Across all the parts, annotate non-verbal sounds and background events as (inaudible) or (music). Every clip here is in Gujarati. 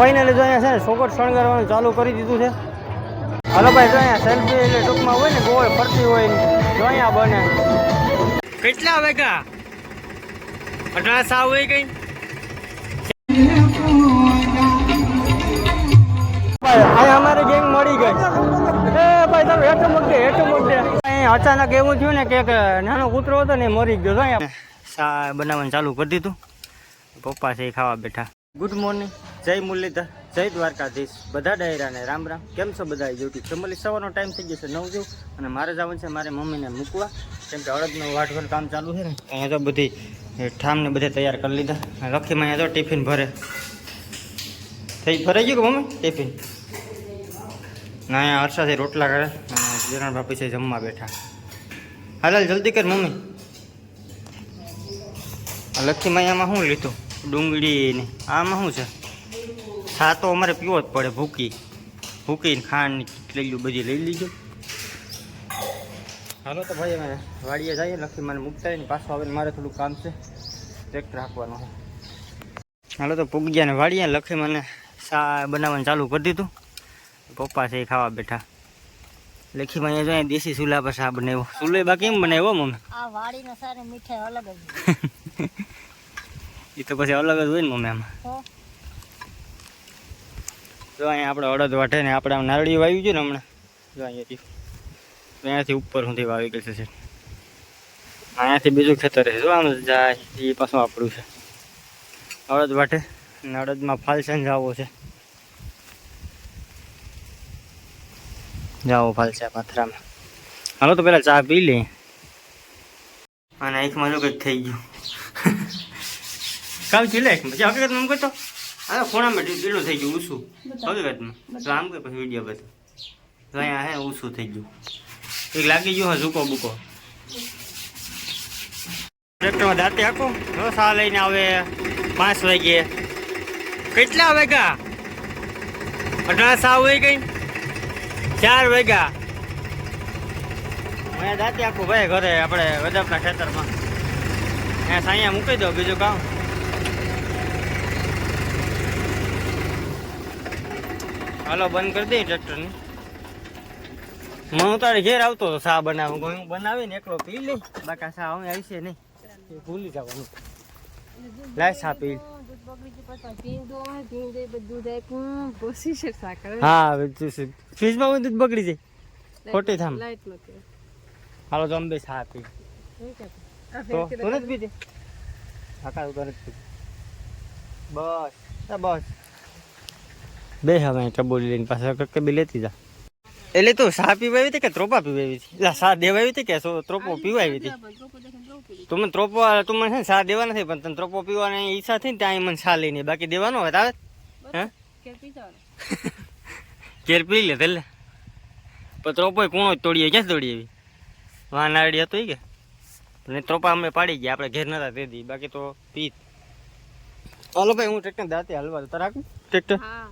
ફાઇનલી જો અહીંયા છે ને સોગટ શણગારવાનું ચાલુ કરી દીધું છે. હાલો ભાઈ, જો અહીંયા સેલ્ફી એટલે ટૂંકમાં હોય ને, ગોળ ફરતી હોય જો અહીંયા બને. કેટલા વેગા અઢાર સાવ હોય કઈ? અમારી ગેંગ મળી ગઈ. એ ભાઈ, તમે હેઠું મૂક દે હેઠું મૂક અહીંયા અચાનક એવું થયું ને કે નાનો કૂતરો હતો ને મરી ગયો. અહીંયા. બનાવવાનું ચાલુ કરી દીધું. પપ્પા છે ખાવા બેઠા. ગુડ મોર્નિંગ જય મુરલીધર, જય દ્વારકાધીશ. બધા ડાયરાને રામ રામ. કેમ છો બધા? યુટ્યુબ ફેમિલી સવારનો ટાઈમ થઈ ગયો છે નવ જેવું અને મારે જવાનું છે મારે મમ્મીને મૂકવા. કેમ કે અડદનું વાટવાનું કામ ચાલુ છે ને, અહીંયા તો બધી ઠામને બધે તૈયાર કરી લીધા. લખીમાં અહીંયા તો ટિફિન ભરે. થઈ, ભરાઈ ગયું કે મમ્મી? ટિફિન ના, અહીંયા હર્ષાથી રોટલા કરે. જીરણ બાપી છે, જમવા બેઠા. હાલ જલ્દી કર મમ્મી. લખીમાં અહીંયામાં શું લીધું? ડુંગળી ને આમાં શું છે? છા તો અમારે પીવો જ પડે ભૂકી. ભૂકીને ખાંડ લ્યું બધી લઈ લીજો. હાલો તો ભાઈ અમે વાડીએ જઈએ લખી મને મૂકતા ને પાછું આવે મારે થોડું કામ છે ટ્રેક્ટર રાખવાનું હાલો તો પૂગ ગયા ને વાડીએ લખી મને સા બનાવવાનું ચાલુ કરી દીધું. પપ્પા છે એ ખાવા બેઠા. લખીમાં મને જોઈએ દેશી ચૂલા પર શા બનાવ્યો. ચૂલો બાકી કેમ બનાવ્યો મમ્મી? આ વાડીનો સારી મીઠાઈ અલગ જ (laughs) એ તો પછી અલગ જ હોય ને મમ્મી આમાં. જો અહીંયા આપણે અડદ વાટે ને આપણે આમ નારળી વાવી છે ને હમણાં, જો અહીંયાથી અહીંયાથી ઉપર સુધી વાવી ગયું છે અહીંયાથી બીજું ખેતર છે, જો આમ જાય એ પાછું આપણું છે. અડદ વાટે ને અડદમાં ફાલસન જાવો છે. જાવો ફાલસા પાથરામાં. હાલો તો પેલા ચા પી લઈએ. અને એકમાં જો કંઈક થઈ ગયું. (laughs) કામ છે લે પછી હકીકત એમ કરતો હા ખૂણામાં ઢીલું થઈ ગયું ઊંસું હકીકતમાં તો આમ કે પછી વીડિયો બધો તો અહીંયા હે ઊંસું થઈ ગયું. એક લાગી ગયું હા ઝૂકો બુકો. ટ્રેક્ટરમાં દાંતે હાકો? સા લઈને આવે પાંચ વાગે. કેટલા વાગ્યા? અઢાર સા હોય કઈ ચાર વાગ્યા. અહીંયા દાંતે આખું ભાઈ ઘરે આપણે વદપના ખેતરમાં. અહીંયા સાઅહીંયા મૂકી દો બીજું કામ હાલો બંધ કરી દઈએ ટ્રેક્ટરની. હું તારે ઘેર આવતો હતો સા બનાવું. હું બનાવીને એકલો પી લઈ. બાકા સા હવે આવશે નહીં. એ ભૂલી જવાનું. લાય સા પી. હા ફ્રીજમાં હોય દૂધ બગડી જાય. ખોટી થામ. હાલો તો અંબે સા પી. તો તું નથી પીધી કાકા તું નથી પીધી બસ બસ. બે હવે ચબોલી લઈને પાછા કક્કે બી લેતી જા. એટલે તું સા પીવા આવી હતી કે ત્રોપા પીવા આવી હતી? એટલે સા દેવા આવી હતી કે સો ત્રોપો પીવા આવી હતી? તું મને ત્રોપો તું મને છે ને સા દેવા નથી પણ તને ત્રોપો પીવાની ઈચ્છા થઈ ને ત્યાં મને સા લઈને બાકી દેવાનો હોય તાવે હે? કેર (laughs) પી લે તેલે પણ ત્રોપો કૂણો તોડી તોડીએ ક્યાં તોડી આવી વાનાડી હતો કે? ને ત્રોપા અમે પાડી ગયા આપણે ઘેર નતા તે દી બાકી તો પી. હાલો ભાઈ હું ટ્રેક્ટર દાંતે હલવા તો રાખું? ટ્રેક્ટર હા.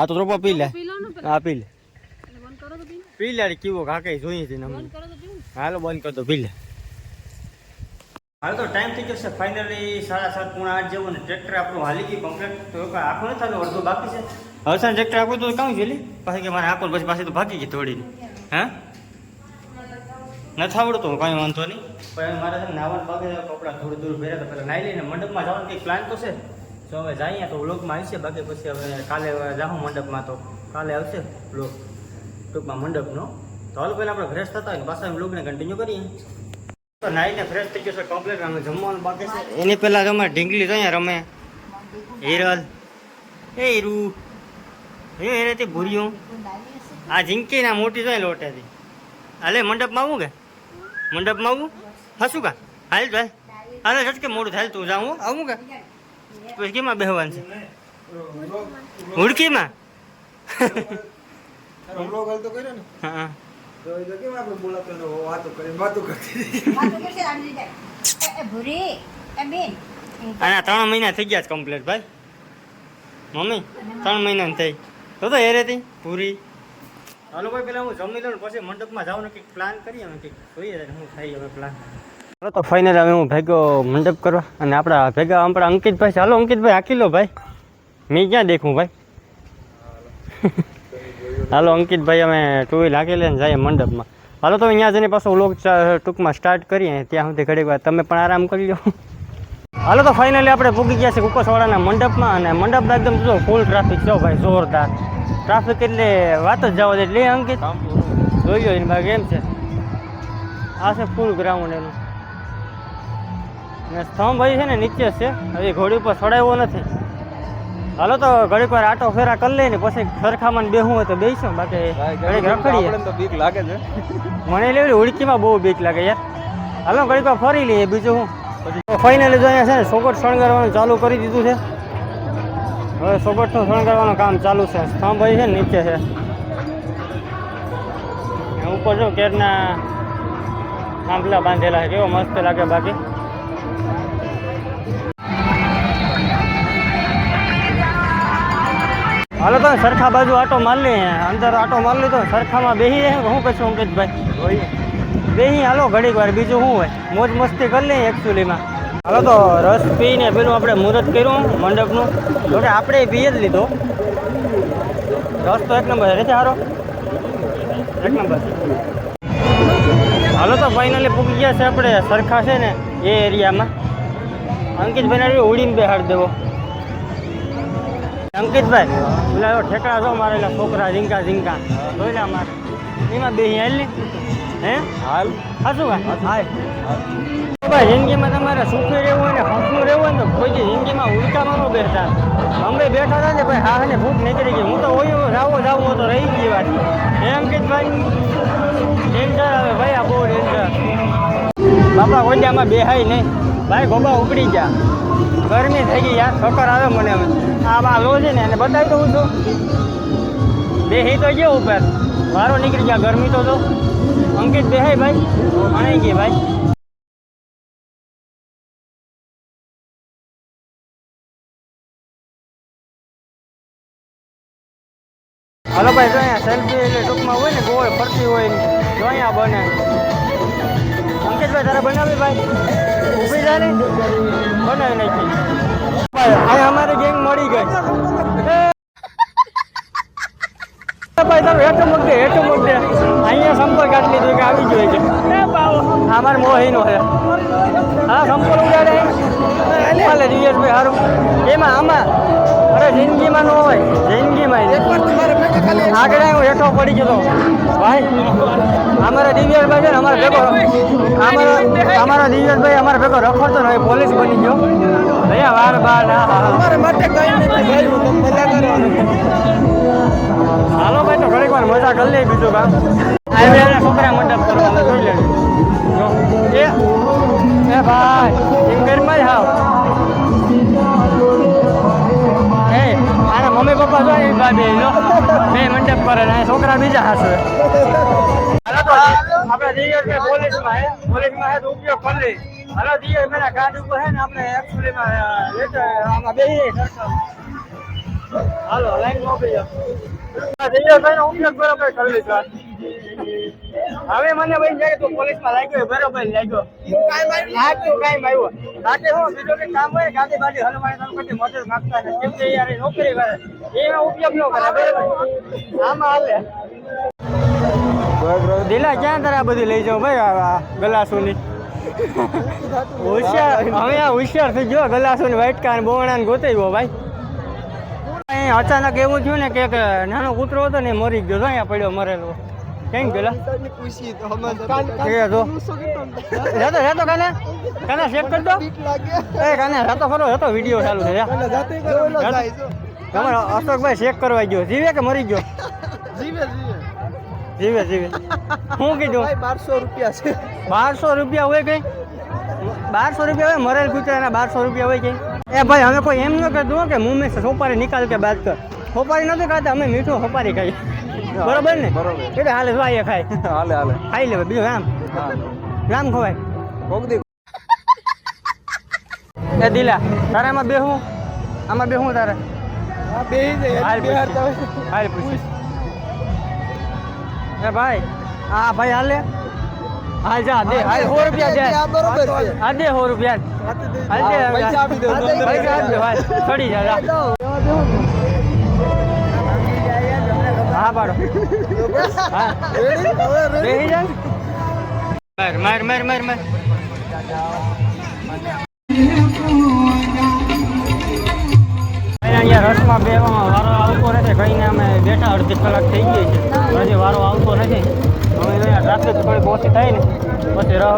હા તો ત્રોપા પી લે. પી લો ને હા પી લે. બંધ કરો તો પી. પી લે કેવો કાકે જોઈએ છે ને અમને બંધ કરો તો પીવું હાલો બંધ કર દો પી લે. હાલ તો ટાઈમ થઈ ગયો છે ફાઇનલી સાડા સાત પૂણા આઠ જેવું ને ટ્રેક્ટર આપણું હાલી ગયું કમ્પ્લીટ તો કાંઈ આખું નથી થતું અડધું બાકી છે. હવસાન ટ્રેક્ટર આખું તો કામ છે લે? પાછી કે મારે આખું પછી પાછી તો ભાગી ગઈ થોડીને. હા? નથી આવડતું કાંઈ વાંધો નહીં. પણ મારે છે ને નાવાનું ભાગે કપડાં થોડું દૂર ભર્યા તો પહેલાં નાઈ લઈને મંડપમાં જવાનું કંઈક પ્લાન તો છે? તો હવે જઈએ તો વ્લોગમાં આવશે બાકી પછી હવે કાલે જાઉં મંડપમાં તો કાલે આવશે વ્લોગ. ટૂંકમાં મંડપનો. તો હાલ, પહેલાં આપણે ફ્રેશ થતા હોય પાછા વ્લોગને કન્ટિન્યુ કરીએ. તો નાઈને ફ્રેશ થઈ ગયો છે કમ્પ્લીટ અમે જમવાનું બાકી છે. એની પહેલાં રમે ઢીંગલી તો રમે. હિરલ. એ હીરુ. એ હેરેથી ભૂર્યું આ ઝીંકી ના મોટી જોઈ લોટેથી હાલે, મંડપમાં આવું કે? મંડપમાં આવું? હશું કા? હાલ ભાઈ હાલે. ઝટકે મોડું થાય. તું જાઉં આવું કે? પછી કેમાં બેહવાનું છે. હુડકીમાં બ્લોગ હાલ તો કર્યો ને? હા તો એ તો કેમ આપણે બોલાતો ને વાતો કરીને વાતો કરતી ભૂરી એ બેન. આના ત્રણ મહિના થઈ ગયા કમ્પ્લીટ ભાઈ. મમ્મી ત્રણ મહિના થઈ. તો તો હેરે હતી પૂરી હાલો ભાઈ પેલા હું જમી લઉં પછી મંડપમાં જાઉં ને કંઈક પ્લાન કરીએ અમે કંઈક. જોઈએ હું થાય હવે પ્લાન તો ફાઇનલ હવે હું ભેગો મંડપ કરવા અને આપણા ભેગા આપણા અંકિતભાઈ ચાલો અંકિતભાઈ હાકી લો ભાઈ? મેં ક્યાં દેખું ભાઈ? (laughs) હાલો અંકિતભાઈ અમે ટુ વ્હીલ હાકી લઈને જઈએ મંડપમાં. હાલો તો અહીંયા જઈને પાછો લોક ટૂંકમાં સ્ટાર્ટ કરીએ. ત્યાં સુધી ઘડીક વાર તમે પણ આરામ કરી લો. (laughs) હાલો તો ફાઇનલી આપણે પૂગી ગયા છે કુકસવાડાના મંડપમાં અને મંડપ એકદમ જો ફૂલ ટ્રાફિક છો ભાઈ જોરદાર. ટ્રાફિક એટલે વાત જ જવા દે. એટલે અંકિત. જોઈ લો એની ભાઈ એમ છે? આ છે ફૂલ ગ્રાઉન્ડ એનું. ને સ્તંભ ભાઈ છે ને નીચે જ છે. હજી ઘોડી ઉપર ચડાવ્યો નથી. હાલો તો ઘડીક વાર આટો ફેરા કરી લઈએ ને પછી સરખામાં બેહું હોય તો બેસું બાકી ઘડીક રખડીએ. તો બીક લાગે છે. મને લેવડી ઉડકીમાં બહુ બીક લાગે યાર. હાલો ઘડીક વાર ફરી લઈએ બીજું હું. ફાઇનલી જો અહીંયા છે ને સોગટ શણગારવાનું ચાલુ કરી દીધું છે. હવે સોગટનું શણગારવાનું કામ ચાલુ છે. સ્તંભ ભાઈ છે ને નીચે છે. ઉપર જો કેરના આંબલા બાંધેલા છે. કેવો મસ્ત લાગે બાકી. હાલો તો સરખા બાજુ આટો માર લે અંદર આટો માર લીધો સરખામાં બેહી હું કશું અંકિતભાઈ? બેહી હાલો ઘડીક વાર. બીજું શું હોય? મોજ મસ્તી કરી લઈએ એકચ્યુઅલીમાં હાલો તો રસ પીને પેલું આપણે મુહૂર્ત કર્યું મંડપનું. જોકે આપણે પીએ જ લીધો. રસ તો એક નંબર રહેશે સારો એક નંબર હાલો તો ફાઇનલી પૂકી ગયા છે આપણે સરખા છે ને એ એરિયામાં અંકિતભાઈને ઉડીને બેહાડ દેવો. અંકિતભાઈ પેલા એવો ઠેકડા જો મારેલા છોકરા ઝીંકા ઝીંકા જોઈ લે મારે. એમાં બે હાલ હે? હાલ. હાશું ભાઈ હાય. ભાઈ જિંદગીમાં તમારે સુખી રહેવું હોય ને હસવું રહેવું હોય ને તો કોઈ જિંદગીમાં ઉલટામાં ન બેસતા અમે બેઠા હતા ને ભાઈ હા ને ભૂખ નીકળી ગઈ. હું તો હોય જાવો જાવું તો રહી ગઈ વાત. હે અંકિતભાઈ? ડેન્જર આવે ભાઈ આ બહુ ડેન્જર બાપા આમાં બેહાય નહીં. ભાઈ ગોબા ઉપડી ગયા. ગરમી થઈ ગઈ યાર ચક્કર આવે મને આ બા લો છે ને, એને બતાવી દઉં છું. બેહી તો ગયો ઉપર. વારો નીકળી ગયા, ગરમી તો તો અંકિત બેહાય ભાઈ ભણાઈ ગઈ ભાઈ. હાલો ભાઈ, જો અહીંયા સેલ્ફી એટલે ટૂંકમાં હોય ને, ગોળ ફરતી હોય જો અહીંયા બને. અંકિતભાઈ, તારે બનાવી ભાઈ? બનાવી નાખી અમારી ગેંગ મળી ગઈ. ભાઈ તારું હેઠું મૂકજે હેઠું મૂકજે અહીંયા સંપર્ક આટલી કે આવી જોઈએ છે. અમારે મોહીનો છે. હા સંપર્ક ઉડાડે. હાલે ભાઈ સારું એમાં આમાં. અરે જિંદગીમાં ન હોય. આગળ હું હેઠો પડી ગયો. ભાઈ અમારા દિવ્યાભાઈ છે ને અમારા ભેગો અમારો અમારો દિવ્યાભાઈ અમારા ભેગો રખડતો ને પોલીસ બની ગયો. અહીંયા વાર બાર ના માટે કઈ નથી હાલો ભાઈ તો ઘડીક વાર મજા કરી લે બીજું કામ. પપ્પા જો એ ભાઈ જો બે મંડપ કરે ને છોકરા બીજા હાસે આપણે દિયર પોલીસમાં હે પોલીસમાં હે તો ઉપયોગ કરી હાલો દિયર મેરા ગાડી ઉપર હે ને આપણે એકચ્યુઅલીમાં લેટર આમાં બે હાલો લાઈન મોકલી દિયર ભાઈ નો ઉપયોગ બરોબર કરી લીધો હવે મને ભાઈ જાય તો પોલીસમાં લાગ્યો બરોબર લાગ્યો લાગ્યો કાંઈ આવ્યો સાથે હું. બીજો કે કામ હોય ગાડી બાડી હલવાય તો કદી મદદ માંગતા કેમ કે યાર નોકરી કરે એનો ઉપયોગ ન કરે બરોબર? આમાં હાલે. દિલા ક્યાં તારા આ બધી લઈ જાઉં ભાઈ આ- ગલાસોની? હોશિયાર હવે આ હોશિયાર થઈ ગયો ગલાસોની વાઇટકા અને બોવણાને ગોતાઈ ગયો ભાઈ. અહીં અચાનક એવું થયું ને કે નાનો કૂતરો હતો ને મરી ગયો જો અહીંયા પડ્યો મરેલો. કેમ ગયેલા પૂછી તો એ જો. રહેતો રહેતો કાને? કાને ચેક કરી દો. એ કાને રહેતો ખરો હતો વીડિયો ચાલુ છે જા. તમારો અશોકભાઈ ચેક કરવા ગયો. જીવે કે મરી ગયો? જીવે જીવે. જીવે જીવે. શું કીધું? બારસો રૂપિયા છે. બારસો રૂપિયા હોય કઈ? બારસો રૂપિયા હોય મરેલ કૂતરાના બારસો રૂપિયા હોય કઈ? એ ભાઈ અમે કોઈ એમ ન કહેતું કે મું મેં સોપારી નિકાલ કે બાદ કર. સોપારી નથી ખાતા અમે મીઠું સોપારી ખાઈ બરોબર ને? બરોબર. એટલે હાલે ભાઈ ખાય. (laughs) હાલે હાલે. ખાઈ લેવા બીજું રામ રામ ખવાય. ભોગદી એ દિલા તારે આમાં બેહું આમાં બેહું તારે? ભાઈ હા ભાઈ હાલે? હાલ જા દે હાલ. સો રૂપિયા દે. આ બરોબર છે. હા દે સો રૂપિયા. હાલ દે પૈસા આપી દો પૈસા આપી દો હાલ. ચડી જા જા. હા પાડો. હા. જા માર માર માર માર. માર બેવામાં વારો આવતો નથી કહીને અમે બેઠા અડધી કલાક થઈ ગઈ છે. હજી વારો આવતો નથી. હવે અહીંયા ટ્રાફિક થોડીક ઓછી થાય ને. પછી રહ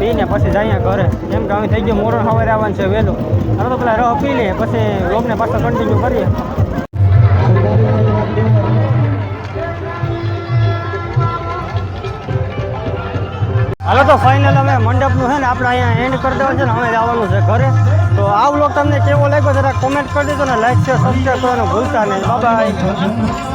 પીને પછી જઈએ ઘરે. કેમ કે અમે થઈ ગયું મોરન સવારે આવવાનું છે વહેલું. હવે તો પેલા રહ પી લઈએ, પછી લોકને પાછો કન્ટિન્યુ કરીએ. હાલો તો ફાઇનલ અમે મંડપનું છે ને આપણે અહીંયા એન્ડ કરી દેવાનું છે ને અમે જવાનું છે ઘરે. તો આ વ્લોગ તમને કેવો લાગ્યો જરા કોમેન્ટ કરી દેજો ને લાઈક છે સબસ્ક્રાઈબ કરવાનું ભૂલતા નહીં. બાય